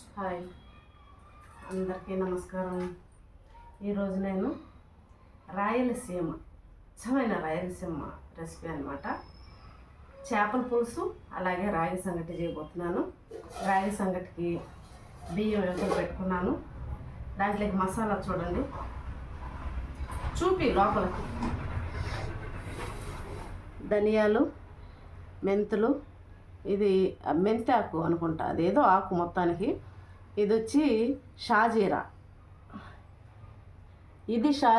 Hi. అందరికీ నమస్కారం. ఈరోజు నేను రాయలసీమ అచ్చమైన రాయలసీమ రెసిపీ అనమాట చేపల పులుసు అలాగే రాగి సంగటి చేయబోతున్నాను. రాగి సంగటికి బియ్యం ఎంతో పెట్టుకున్నాను. దాంట్లోకి మసాలా చూడండి. చూపి లోపలికి. ధనియాలు మెంతులు ఇది మెంతి ఆకు అనుకుంటా అదేదో ఆకు మొత్తానికి. ఇది వచ్చి షాజీరా. ఇది షా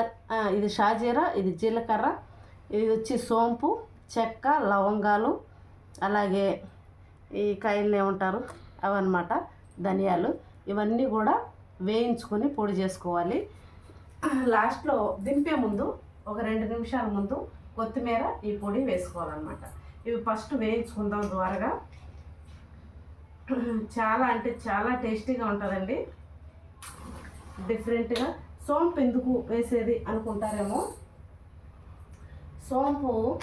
ఇది షాజీరా ఇది జీలకర్ర ఇది వచ్చి సోంపు చెక్క లవంగాలు అలాగే ఈ కాయలు ఏమంటారు? అవన్నమాట ధనియాలు. ఇవన్నీ కూడా వేయించుకొని పొడి చేసుకోవాలి. లాస్ట్లో దింపే ముందు ఒక రెండు నిమిషాల ముందు కొత్తిమీర ఈ పొడి వేసుకోవాలన్నమాట. ఇవి ఫస్ట్ వేయించుకుందాం ద్వారా చాలా అంటే చాలా టేస్టీగా ఉంటుందండి. డిఫరెంట్గా సోంపు ఎందుకు వేసేది అనుకుంటారేమో? సోంపు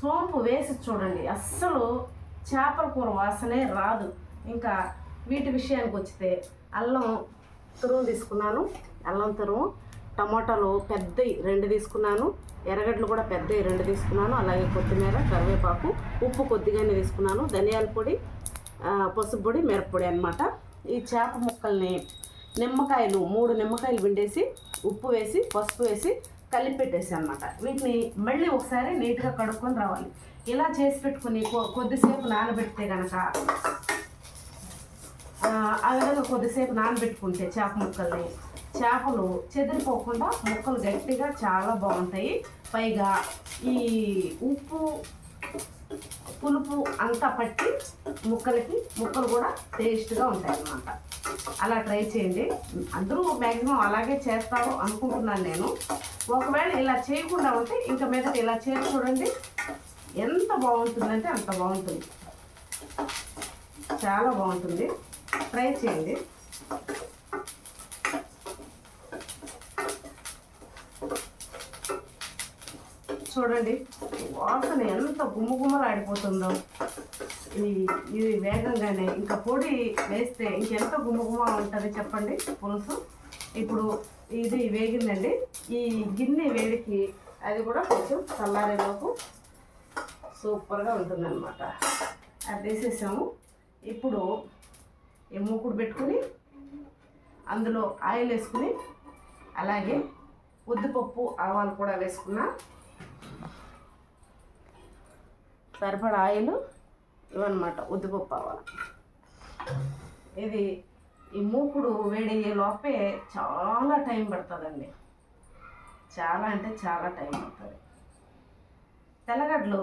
సోంపు వేసి చూడండి. అస్సలు చేపల కూర వాసనే రాదు. ఇంకా వీటి విషయానికి వచ్చితే అల్లం తురుము తీసుకున్నాను. అల్లం తురుము టమాటాలు పెద్దవి రెండు తీసుకున్నాను. ఎర్రగడ్డలు కూడా పెద్దవి రెండు తీసుకున్నాను. అలాగే కొత్తిమీర కరివేపాకు ఉప్పు కొద్దిగానే తీసుకున్నాను. ధనియాల పొడి పసుపొడి పసుపు మిరప్పొడి అనమాట ఈ చేప ముక్కల్ని నిమ్మకాయలు మూడు నిమ్మకాయలు పిండేసి ఉప్పు వేసి పసుపు వేసి కలిపి పెట్టేసి అనమాట వీటిని మళ్ళీ ఒకసారి నీట్గా కడుక్కొని రావాలి. ఇలా చేసి పెట్టుకుని కొద్దిసేపు నానబెడితే కనుక ఆ విధంగా కొద్దిసేపు నానబెట్టుకుంటే చేప ముక్కల్ని చేపలు చెదిరిపోకుండా ముక్కలు గట్టిగా చాలా బాగుంటాయి. పైగా ఈ ఉప్పు పులుపు అంతా పట్టి ముక్కలకి ముక్కలు కూడా టేస్ట్గా ఉంటాయి అన్నమాట అలా ట్రై చేయండి. అందరూ మ్యాక్సిమం అలాగే చేస్తారు అనుకుంటున్నాను నేను. ఒకవేళ ఇలా చేయకుండా ఉంటే ఇంకా మీద ఇలా చేసి చూడండి. ఎంత బాగుంటుందంటే అంత బాగుంటుంది. చాలా బాగుంటుంది. ట్రై చేయండి. చూడండి. వాసన ఎంత గుమ్మగుమ్మలాడిపోతుందో ఇది ఇది వేగంగానే. ఇంకా పొడి వేస్తే ఇంకెంత గుమ్మగుమ్మ ఉంటుంది చెప్పండి పులుసు? ఇప్పుడు ఇది వేగిందండి. ఈ గిన్నె వేడికి అది కూడా కొంచెం చల్లారేలోపు సూపర్గా ఉంటుందన్నమాట. అది వేసేసాము. ఇప్పుడు ఈ మూకుడు పెట్టుకుని అందులో ఆయిల్ వేసుకుని అలాగే ఉద్దిపప్పు ఆవాలు కూడా వేసుకున్నా సరిపడా ఆయిల్ ఇవన్నమాట ఉద్దిపప్పు ఇది ఈ మూకుడు వేడయ్యే లోపే చాలా టైం పడుతుందండి. చాలా అంటే చాలా టైం పడుతుంది. తెల్లగడ్డలు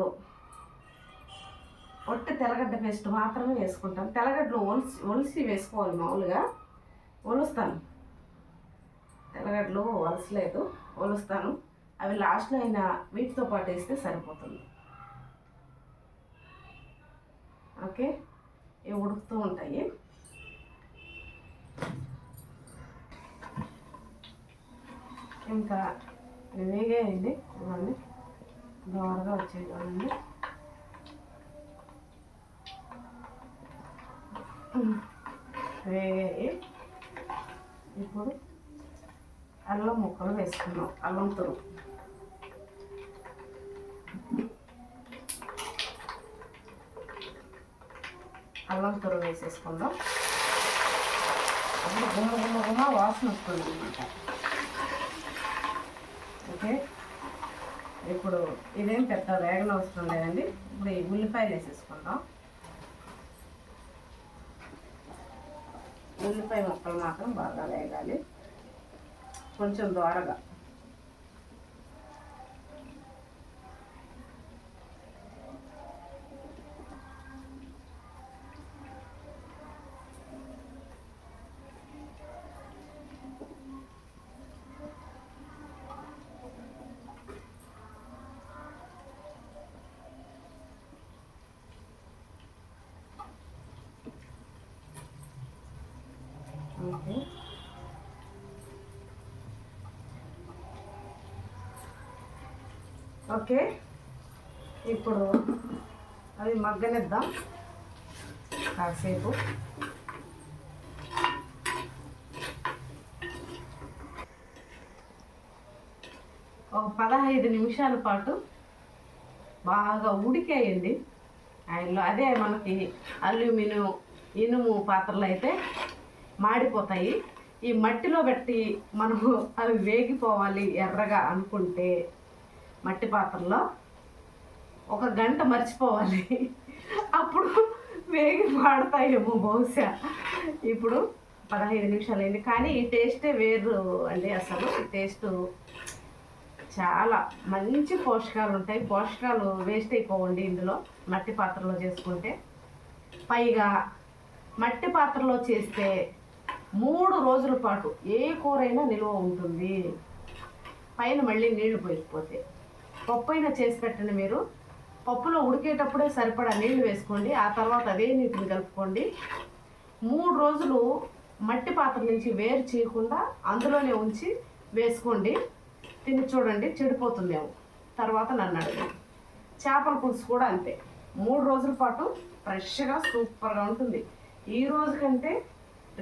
ఒట్టి తెల్లగడ్డ పేస్ట్ మాత్రమే వేసుకుంటాను తెల్లగడ్డలు ఒలిసి ఒలిసి వేసుకోవాలి మామూలుగా. ఒలుస్తాను. తెల్లగడ్డలు ఒలసలేదు ఒలుస్తాను. అవి లాస్ట్లో అయినా వీటితో పాటు వేస్తే సరిపోతుంది. ఓకే? ఇవి ఉడుకుతూ ఉంటాయి. ఇంకా వేగేయండి. ఇవన్నీ దోరగా వచ్చేది చూడండి. వేగాయి. ఇప్పుడు అల్లం ముక్కలు వేసుకున్నాం అల్లం తురుము. అల్లం తురుము వేసేసుకుందాం. అప్పుడు గుమ్మ గుమ్మ గుమ్మ వాసన వస్తుంది అనమాట. ఓకే? ఇప్పుడు ఇదేం పెద్ద వేగన అవసరం లేదండి. ఇప్పుడు ఈ ఉల్లిపాయలు వేసేసుకుందాం. ఉల్లిపాయ ముక్కలు మాత్రం బాగా వేగాలి. కొంచెం దోరగా. ఓకే. ఇప్పుడు అవి మగ్గనిద్దాం. కాసేపు. ఒక పదహైదు నిమిషాల పాటు బాగా ఉడికేయండి. ఆయనలో అదే మనకి అల్యూమినియం ఇనుము పాత్రలు అయితే మాడిపోతాయి. ఈ మట్టిలో పెట్టి మనము అవి వేగిపోవాలి ఎర్రగా అనుకుంటే మట్టి పాత్రలో ఒక గంట మర్చిపోవాలి. అప్పుడు వేగి పాడతాయేమో బహుశా. ఇప్పుడు పదహైదు నిమిషాలు అయింది కానీ ఈ టేస్టే వేరు అండి అసలు. ఈ టేస్ట్ చాలా మంచి పోషకాలు ఉంటాయి. పోషకాలు వేస్ట్ అయిపోవండి ఇందులో. మట్టి పాత్రలో చేసుకుంటే పైగా మట్టి పాత్రలో చేస్తే మూడు రోజుల పాటు ఏ కూరైనా నిల్వ ఉంటుంది. పైన మళ్ళీ నీళ్ళు పోయిపోతే పప్పు అయినా చేసి పెట్టండి మీరు. పప్పులో ఉడికేటప్పుడే సరిపడా నీళ్ళు వేసుకోండి. ఆ తర్వాత అదే నీటిని కలుపుకోండి. మూడు రోజులు మట్టి పాత్ర నుంచి వేరు చేయకుండా అందులోనే ఉంచి వేసుకోండి. తిని చూడండి చెడిపోతుందేమో తర్వాత నన్ను అడగండి. చేపల పులుసు కూడా అంతే. మూడు రోజుల పాటు ఫ్రెష్గా సూపర్గా ఉంటుంది. ఈ రోజు కంటే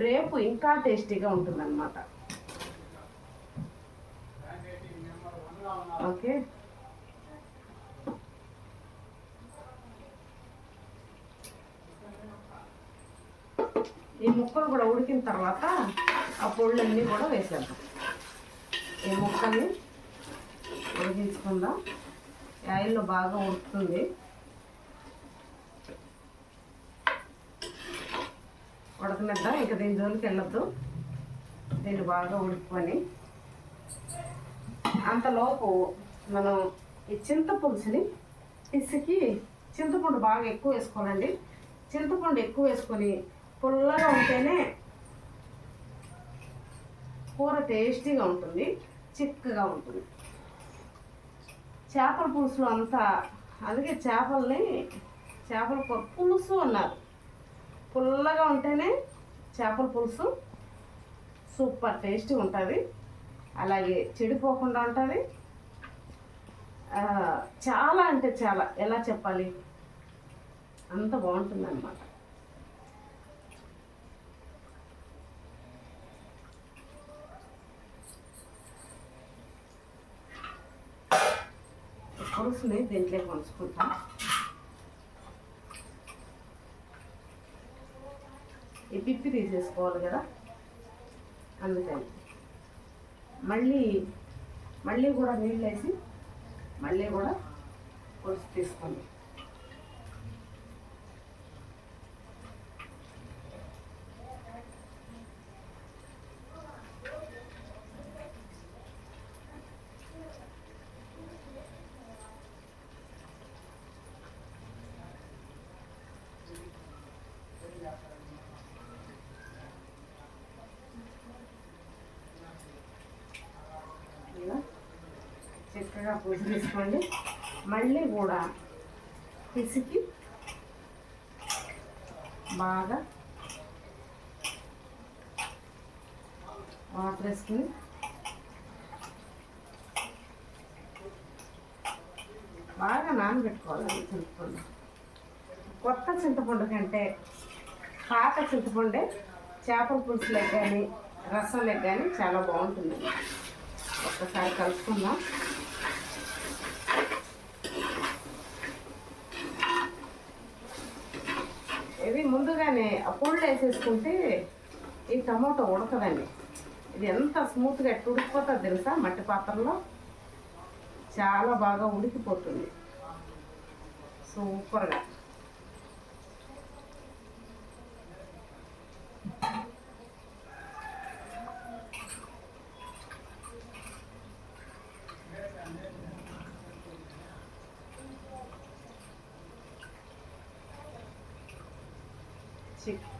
రేపు ఇంకా టేస్టీగా ఉంటుందన్నమాట. ఓకే. ఈ ముక్కలు కూడా ఉడికిన తర్వాత ఆ పొళ్ళన్నీ కూడా వేసేద్దాం. ఈ ముక్కల్ని ఉడికించుకుందాం. ఆయిల్లో బాగా ఉడుకుతుంది. ఉడకనిద్దాం? ఇంకా దీని జోలికి వెళ్ళొద్దు. దీన్ని బాగా ఉడుకుని అంతలోపు మనం ఈ చింతపులుసుని పిసికి చింతపండు బాగా ఎక్కువ వేసుకోవాలండి. చింతపండు ఎక్కువ వేసుకొని పుల్లగా ఉంటేనే కూర టేస్టీగా ఉంటుంది చిక్కగా ఉంటుంది. చేపల పులుసులో అంతా అందుకే చేపల్ని చేపల కూర పులుసు అన్నారు. పుల్లగా ఉంటేనే చేపల పులుసు సూపర్ టేస్టీ ఉంటుంది. అలాగే చెడిపోకుండా ఉంటుంది. చాలా అంటే చాలా. ఎలా చెప్పాలి? అంత బాగుంటుంది అనమాట ఉన్నాయి దీంట్లోకి పంచుకుంటాం ఈ పిప్పి తీసేసుకోవాలి కదా? అందుకని. మళ్ళీ మళ్ళీ కూడా నీళ్ళు వేసి మళ్ళీ కూడా పులుసు తీసుకోండి ఇలా చక్కగా పూజ తీసుకోండి. మళ్ళీ కూడా పిసికి బాగా వాటర్ వేసుకుని బాగా నానబెట్టుకోవాలి. చింతపండు. కొత్త చింతపండు కంటే పాత చింతపండే చేపల పులుసులకు కానీ రసంలకు కానీ చాలా బాగుంటుంది. ఒక్కసారి కలుపుకుందాం. ఇది ముందుగానే ఆ వేసేసుకుంటే ఈ టమోటా ఉడకదండి. ఇది ఎంత స్మూత్గా ఎట్టు ఉడికిపోతుంది తెలుసా? మట్టి పాత్రలో చాలా బాగా ఉడికిపోతుంది. సూపర్గా.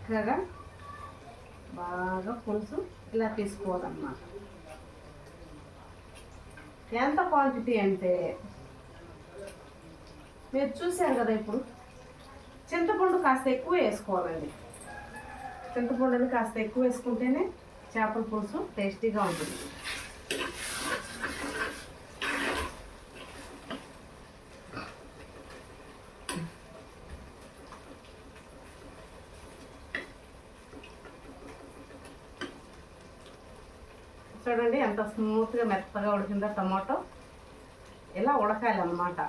చక్కగా బాగా పులుసు ఇలా తీసుకోవాలన్నమాట. ఎంత క్వాంటిటీ అంటే మీరు చూశారు కదా ఇప్పుడు చింతపండు కాస్త ఎక్కువ వేసుకోవాలండి. చింతపండుని కాస్త ఎక్కువ వేసుకుంటేనే చేపల పులుసు టేస్టీగా ఉంటుంది చూడండి ఎంత స్మూత్గా మెత్తగా ఉడికిందో టమాటో ఇలా ఉడకాలి అన్నమాట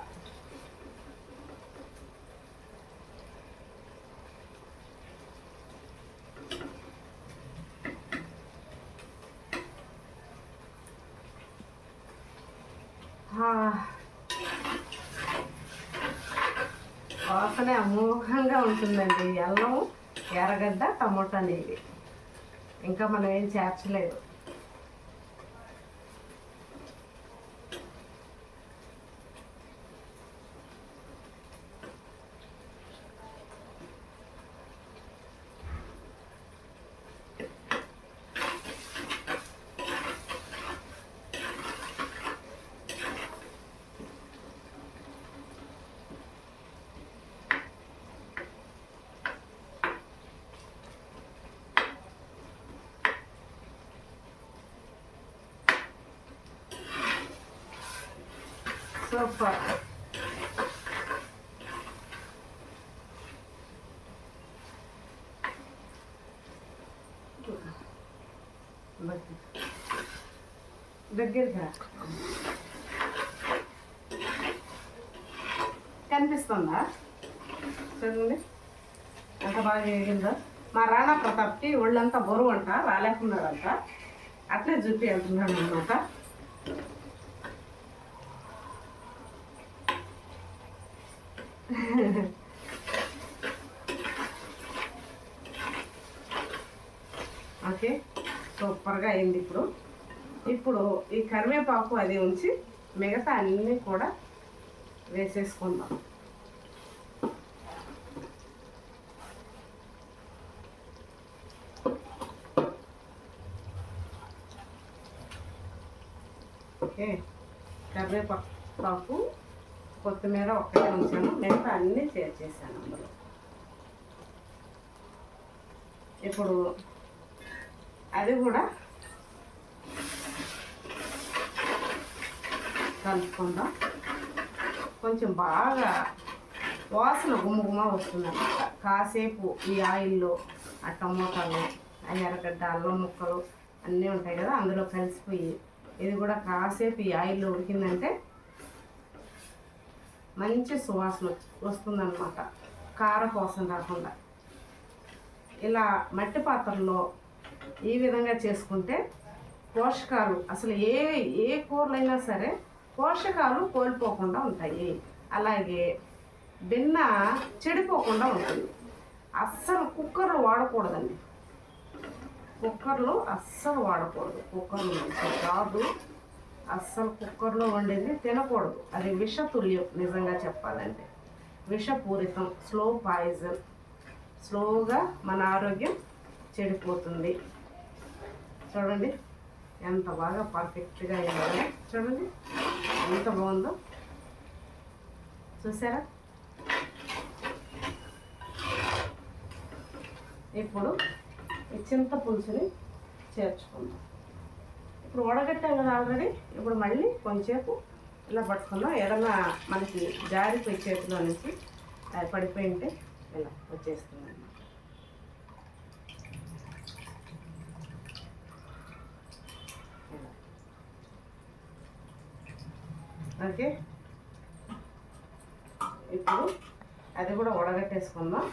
వాసనే అమోఘంగా ఉంటుందండి. అల్లం ఎర్రగడ్డ టమోటా అనేది. ఇంకా మనం ఏం చేర్చలేదు. సూపర్ దగ్గరగా కనిపిస్తుందా? చూడండి ఎంత బాగా చేసిందో. మా రాణా ప్రతాప్కి ఒళ్ళంతా బరువు అంట రాలేకున్నారంట. అట్లే చూపి వెళ్తున్నాను అనమాట ఓకే సూపర్గా అయింది ఇప్పుడు. ఇప్పుడు ఈ కరివేపాకు అది ఉంచి మిగతా అన్నీ కూడా వేసేసుకుందాం ఓకే కరివేపాకు కొత్తిమీర ఒక్కటే ఉంచాను. మిగతా అన్నీ చేర్చేసాను అందులో. ఇప్పుడు అది కూడా కలుపుకుందాం. కొంచెం బాగా వాసన గుమ్మగుమ్మ వస్తుందన్నమాట. కాసేపు ఈ ఆయిల్లో ఆ టమోటాలు ఆ ఎర్రగడ్డ అల్లం ముక్కలు అన్నీ ఉంటాయి కదా అందులో కలిసిపోయి ఇది కూడా కాసేపు ఈ ఆయిల్లో ఉడికిందంటే మంచి సువాసన వస్తుందన్నమాట. కారపోసం రాకుండా ఇలా మట్టి పాత్రలో ఈ విధంగా చేసుకుంటే పోషకాలు అసలు ఏ ఏ కూరలైనా సరే పోషకాలు కోల్పోకుండా ఉంటాయి. అలాగే బిన్న చెడిపోకుండా ఉంటుంది. అస్సలు కుక్కర్లు వాడకూడదండి. కుక్కర్లు అస్సలు వాడకూడదు. కుక్కర్లో కాదు. అస్సలు కుక్కర్లో వండింది తినకూడదు. అది విషతుల్యం నిజంగా చెప్పాలంటే. విషపూరితం స్లో పాయిజన్ స్లోగా మన ఆరోగ్యం చెడిపోతుంది. చూడండి ఎంత బాగా పర్ఫెక్ట్గా అయిందో. చూడండి ఎంత బాగుందో. చూసారా? ఇప్పుడు ఈ చింత పులుసుని చేర్చుకుందాం. ఇప్పుడు వడగట్టాం కదా ఆల్రెడీ ఇప్పుడు మళ్ళీ కొంచెంసేపు ఇలా పట్టుకుందాం. ఏదన్నా మనకి జారిపోయి చేతిలో నుంచి అది పడిపోయి ఉంటే ఇలా వచ్చేస్తుంది ఇలా. ఓకే? ఇప్పుడు అది కూడా ఉడగట్టేసుకుందాం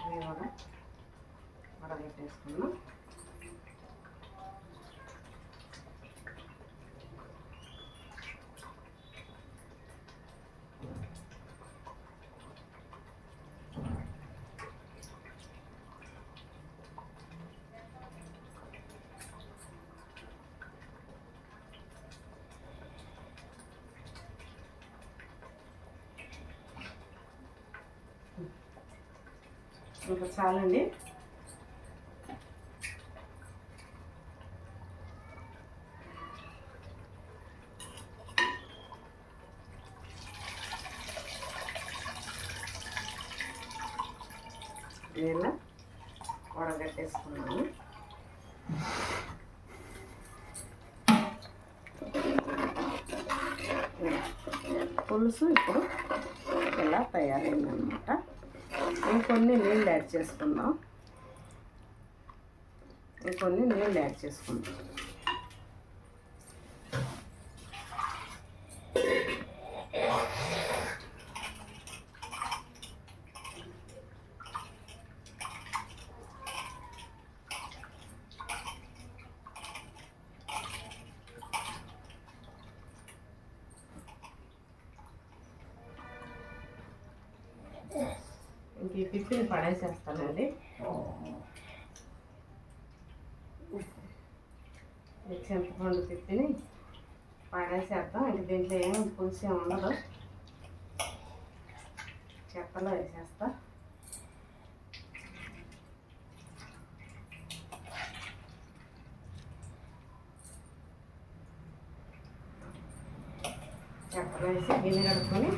ఇది కూడా వడగట్టేసుకుందాం ఇంకా చాలండి. నేను వడగట్టేసుకున్నాను. పులుసు ఇప్పుడు ఇలా తయారైందనమాట? ఇంకొన్ని నీళ్ళు యాడ్ చేసుకుందాం. ఇంకొన్ని నీళ్ళు యాడ్ చేసుకుందాం ఇంక ఈ పిప్పిని పడేసేస్తానండి ఈ చింతపండు పిప్పిని పడేసేద్దాం ఇంక దీంట్లో ఏమి పులుసు ఏమి ఉండదు. చెత్తలో వేసేస్తా. చెత్తలో వేసి గిన్నె కడుక్కొని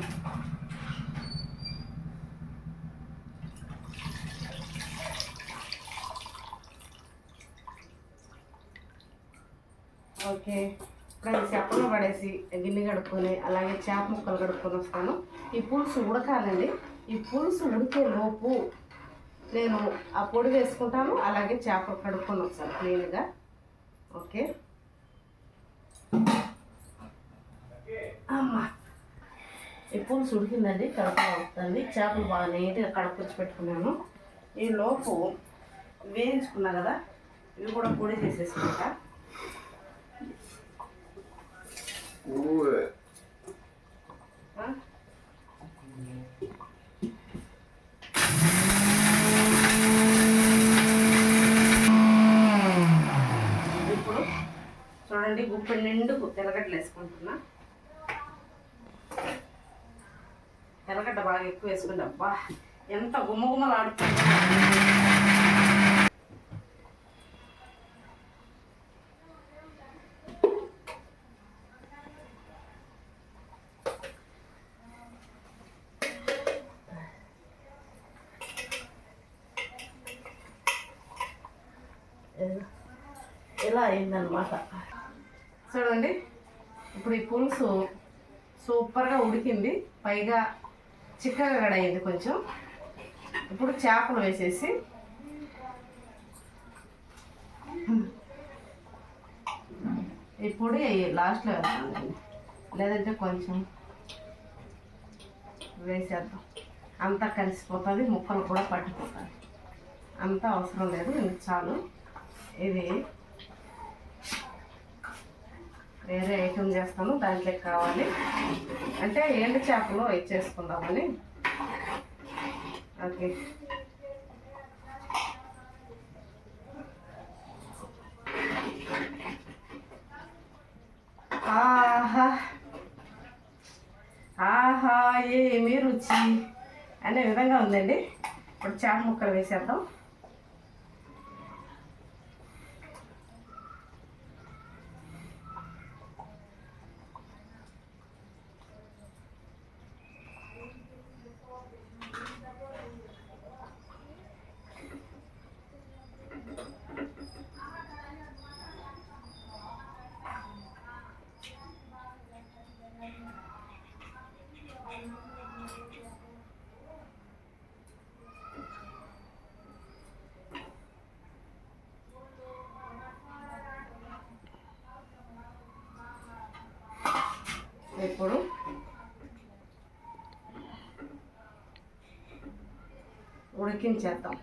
ఓకే. పడేసి గిన్నె కడుక్కొని అలాగే చేప ముక్కలు కడుక్కొని వస్తాను. ఈ పులుసు ఉడకాలండి. ఈ పులుసు ఉడికే లోపు నేను ఆ పొడి వేసుకుంటాను అలాగే చేపలు కడుక్కొని వస్తాను క్లీన్గా. ఓకే? అమ్మా. ఈ పులుసు ఉడికిందండి కడుపులో వస్తుంది. చేపలు బాగా నీట్గా కడుక్కొచ్చి పెట్టుకున్నాను. ఈ లోపు వేయించుకున్నా కదా ఇవి కూడా పొడి చేసేసుకుంటా. ఆ? ఇప్పుడు చూడండి గుప్పెడు నిండుకు తెలగడ్డలు వేసుకుంటున్నా. తెలగడ్డ బాగా ఎక్కువ వేసుకుంటా అబ్బా ఎంత గుమ్మగుమ్మలు ఆడుతుంది ఇలా అయిందనమాట చూడండి ఇప్పుడు ఈ పులుసు సూపర్గా ఉడికింది. పైగా చిక్కగా గడయింది అయింది కొంచెం. ఇప్పుడు చేపలు వేసేసి ఈ పొడి లాస్ట్లో వేస్తాను. లేదంటే కొంచెం వేసేద్దాం. అంతా కలిసిపోతుంది ముక్కలు కూడా పట్టిపోతుంది అంతా అవసరం లేదు చాలు. ఇది వేరే ఐటెం చేస్తాను దాంట్లో కావాలి. అంటే ఎండు చేపలు ఇచ్చేసుకుందామని. ఓకే. ఆహా. ఆహా ఏమి రుచి అనే విధంగా ఉందండి. ఇప్పుడు చేప ముక్కలు వేసేద్దాం ఇప్పుడు ఉడికించేద్దాం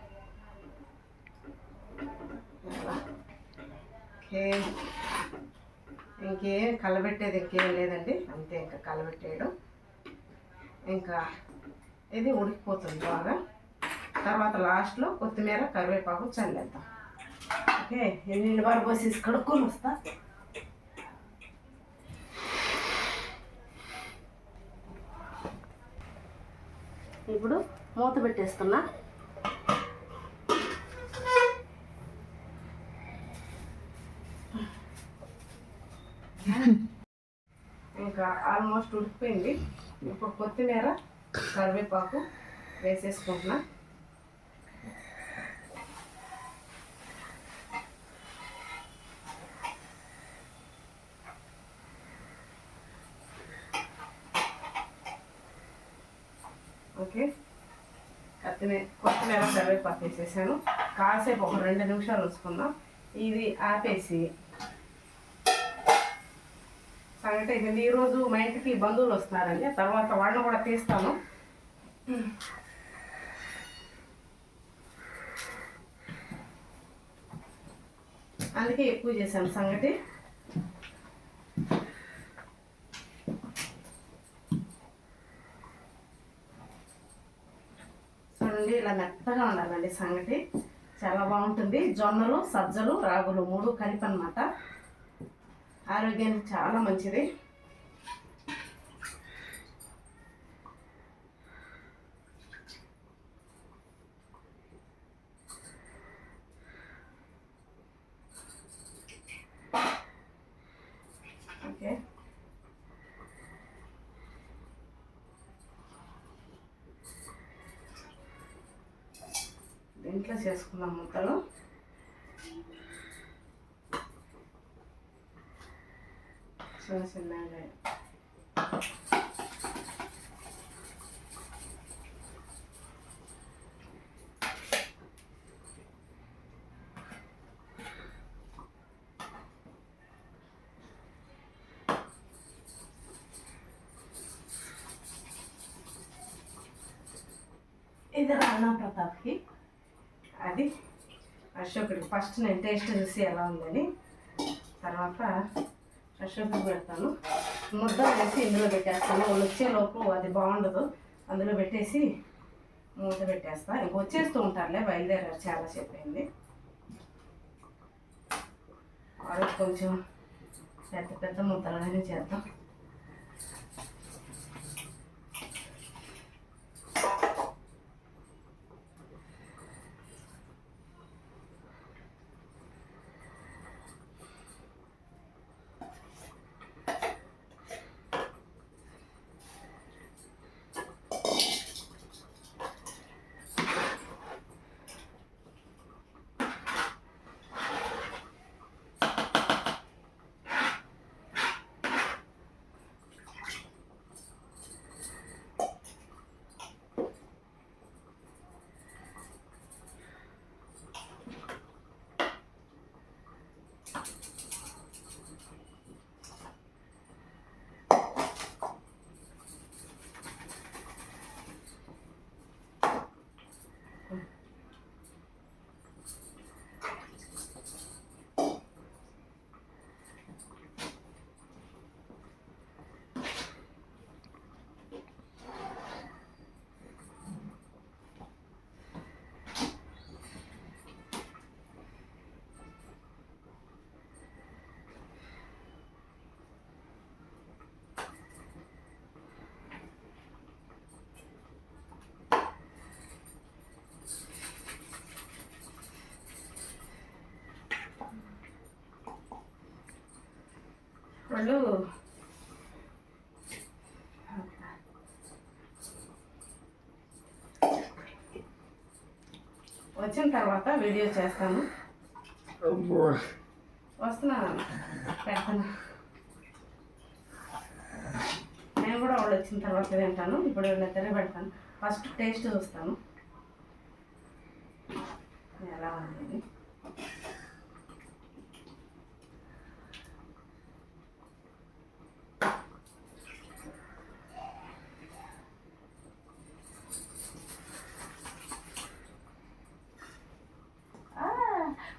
ఓకే. ఇంకేం కలబెట్టేది ఇంకేం లేదండి. అంతే ఇంకా కలబెట్టేయడం. ఇంకా ఇది ఉడికిపోతుంది బాగా. తర్వాత లాస్ట్లో కొత్తిమీర కరివేపాకు చల్లేద్దాం. ఓకే. నీళ్ళు వారు పోసేసి కడుక్కొని వస్తా. ఇప్పుడు మూత పెట్టేస్తున్నా. ఇంకా ఆల్మోస్ట్ ఉడికిపోయింది. ఇప్పుడు కొత్తిమీర కరివేపాకు వేసేసుకుంటున్నా. ఓకే. కొత్తిమీర కొత్తిమీర కరివేపాకు వేసేసాను. కాసేపు ఒక రెండు నిమిషాలు ఉంచుకుందాం. ఇది ఆపేసి సంగతి అయిపోయింది ఈరోజు మా ఇంటికి బంధువులు వస్తున్నారండి. తర్వాత వాళ్ళని కూడా తీస్తాను. అందుకే ఎక్కువ చేశాను సంగటి చూడండి ఇలా మెత్తగా ఉండాలండి సంగటి చాలా బాగుంటుంది. జొన్నలు సజ్జలు రాగులు మూడు కలిపి అనమాట ఆరోగ్యానికి చాలా మంచిది. ఓకే. దీంట్లో చేసుకుందాం ముద్దలు. ఇది రాణా ప్రతాప్కి. అది అశోకుడికి. ఫస్ట్ నేను టేస్ట్ చూసి ఎలా ఉందని. తర్వాత అశోకుడికి పెడతాను. ముద్ద వేసి ఇందులో పెట్టేస్తాను. వాళ్ళు వచ్చేలోపు అది బాగుండదు. అందులో పెట్టేసి మూత పెట్టేస్తా. ఇంక వచ్చేస్తూ ఉంటారులే బయలుదేరారు చాలా చెప్పింది వాళ్ళకి కొంచెం పెద్ద పెద్ద ముద్దలనే చేద్దాం. వాళ్ళు వచ్చిన తర్వాత వీడియో చేస్తాను. వస్తున్నాను పెడతాను. నేను కూడా వాళ్ళు వచ్చిన తర్వాత తింటాను. ఇప్పుడు వీళ్ళిద్దరే పెడతాను ఫస్ట్ టేస్ట్ చూస్తాను ఎలా ఉంది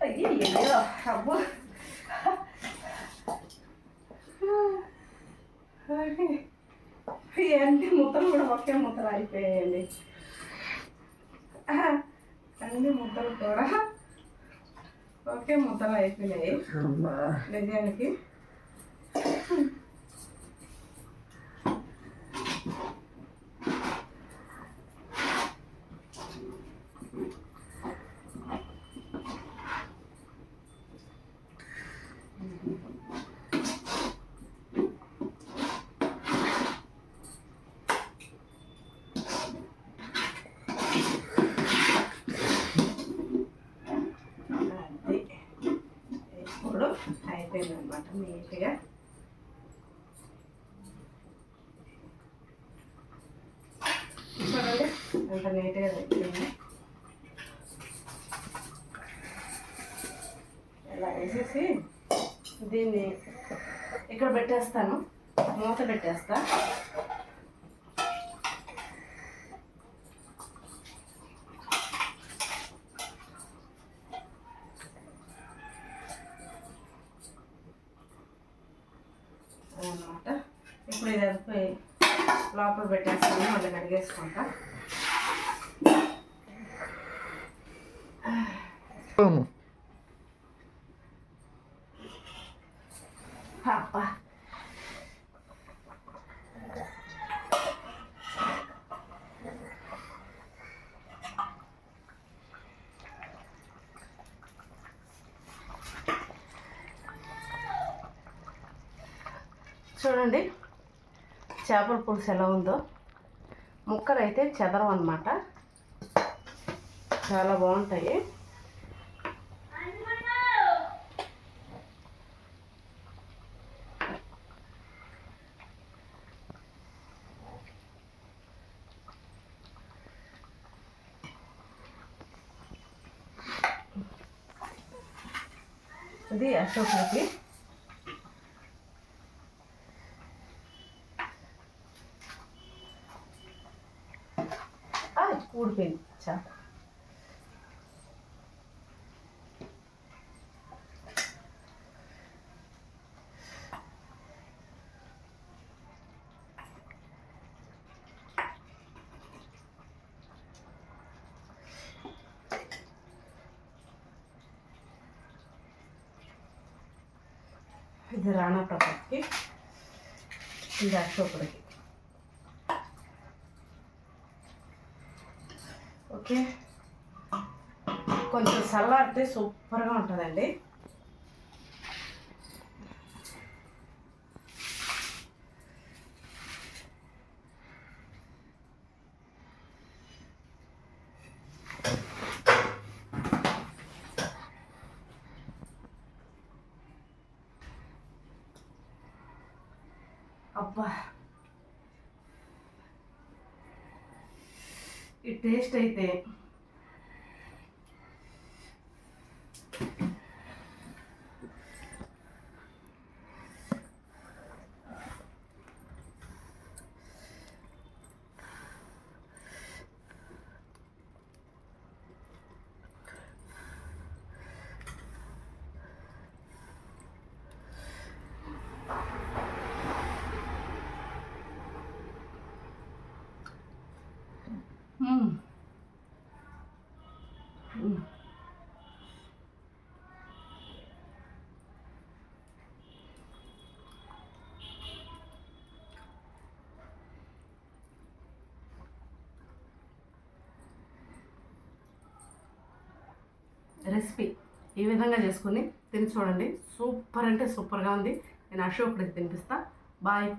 అయ్యో అబ్బో అన్ని ముద్దలు కూడా ఒకే ముద్దలు అయిపోయాయండి. అన్ని ముద్దలు కూడా ఒకే ముద్దలు అయిపోయాయి. నిజానికి అది ఇప్పుడు అయిపోయింది అనమాట చూడండి ఎంత నీట్గా పెట్టింది. ఇలా వేసేసి దీన్ని ఇక్కడ పెట్టేస్తాను మూత పెట్టేస్తా అన్నమాట ఇప్పుడు ఇది అయిపోయి లోపల పెట్టేస్తాను మళ్ళీ కడిగేసుకుంటా అవును అబ్బా చూడండి. చేపల పులుసు ఎలా ఉందో. ముక్కలు అయితే చెదరం అనమాట చాలా బాగుంటాయి. ఇది అశోకుడికి ఊడిపోయింది చేప ఇది రాణా ప్రతాప్కి ఇది అశోకుడికి. ఓకే? కొంచెం చల్లారితే సూపర్గా ఉంటుందండి అబ్బా ఈ టేస్ట్ అయితే రెసిపీ ఈ విధంగా చేసుకుని తిని చూడండి. సూపర్ అంటే సూపర్గా ఉంది. నేను అశోకుడికి తినిపిస్తా. బాయ్.